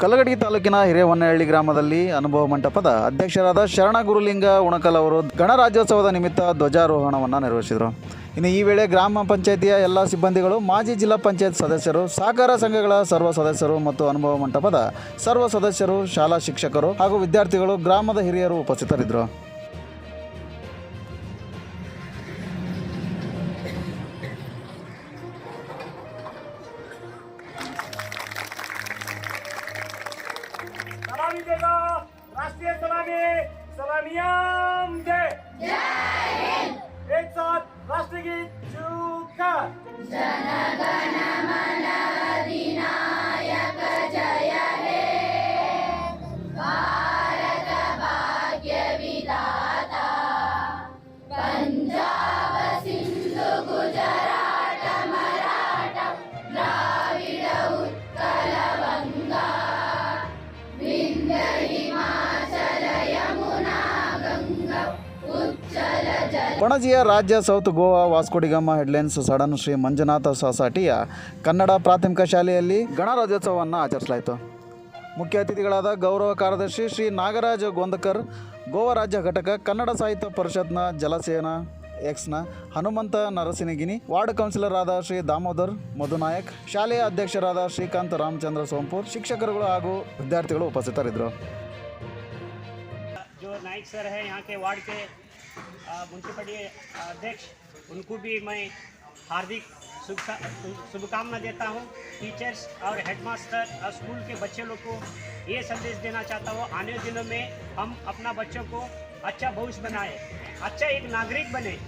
ಕಲ್ಲಗಡಿ ತಾಲೂಕಿನ ಹಿರೇಹೊನ್ನಹಳ್ಳಿ ಗ್ರಾಮದಲ್ಲಿ ಅನುಭವ ಮಂಟಪದ ಅಧ್ಯಕ್ಷರಾದ ಶರಣ ಗುರುಲಿಂಗ ಉಣಕಲ್ ಅವರು ಗಣರಾಜ್ಯೋತ್ಸವದ ನಿಮಿತ್ತ ಧ್ವಜಾರೋಹಣವನ್ನು ನೆರವೇರಿಸಿದರು ಇನ್ನು ಈ ವೇಳೆ ಗ್ರಾಮ ಪಂಚಾಯಿತಿಯ ಎಲ್ಲ ಸಿಬ್ಬಂದಿಗಳು, ಮಾಜಿ ಜಿಲ್ಲಾ ಪಂಚಾಯತ್ ಸದಸ್ಯರು, ಸಹಕಾರ ಸಂಘಗಳ ಸರ್ವ ಸದಸ್ಯರು ಮತ್ತು ಅನುಭವ ಮಂಟಪದ ಸರ್ವ ಸದಸ್ಯರು, ಶಾಲಾ ಶಿಕ್ಷಕರು ಹಾಗೂ ವಿದ್ಯಾರ್ಥಿಗಳು ಗ್ರಾಮದ ಹಿರಿಯರು ಉಪಸ್ಥಿತರಿದ್ದರು. सलामी देगा राष्ट्रीय सलामी सलामियाम. दे एक साथ राष्ट्रगीत शुरू कर. ಪಣಜಿಯ ರಾಜ್ಯ south Goa Vasco da Gama headlines sudden Shri Manjunatha ಸೊಸೈಟಿಯ ಕನ್ನಡ ಪ್ರಾಥಮಿಕ ಶಾಲೆಯಲ್ಲಿ ಗಣರಾಜ್ಯೋತ್ಸವವನ್ನು ಆಚರಿಸಲಾಯಿತು. ಮುಖ್ಯ ಅತಿಥಿಗಳಾದ ಗೌರವ ಕಾರ್ಯದರ್ಶಿ ಶ್ರೀ ನಾಗರಾಜ ಗೋಂದಕರ್, ಗೋವಾ ರಾಜ್ಯ ಘಟಕ ಕನ್ನಡ ಸಾಹಿತ್ಯ ಪರಿಷತ್ನ ಜಲಸೇನ ಎಕ್ಸ್ನ ಹನುಮಂತ ನರಸಿನಗಿನಿ ವಾರ್ಡ್ ಕೌನ್ಸಿಲರ್ ಆದ ಶ್ರೀ ದಾಮೋದರ್ ಮಧುನಾಯಕ್, ಶಾಲೆಯ ಅಧ್ಯಕ್ಷರಾದ ಶ್ರೀಕಾಂತ್ ರಾಮಚಂದ್ರ ಸೋಂಪುರ್, ಶಿಕ್ಷಕರುಗಳು ಹಾಗೂ ವಿದ್ಯಾರ್ಥಿಗಳು ಉಪಸ್ಥಿತರಿದ್ದರು. म्यूनसिपलिटी अध्यक्ष, उनको भी मैं हार्दिक शुभकामना देता हूँ। टीचर्स और हेडमास्टर और स्कूल के बच्चे लोग को ये संदेश देना चाहता हूँ, आने दिनों में हम अपना बच्चों को अच्छा भविष्य बनाए अच्छा एक नागरिक बने।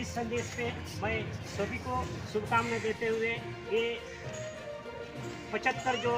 इस संदेश पे मैं सभी को शुभकामना देते हुए ये पचहत्तर जो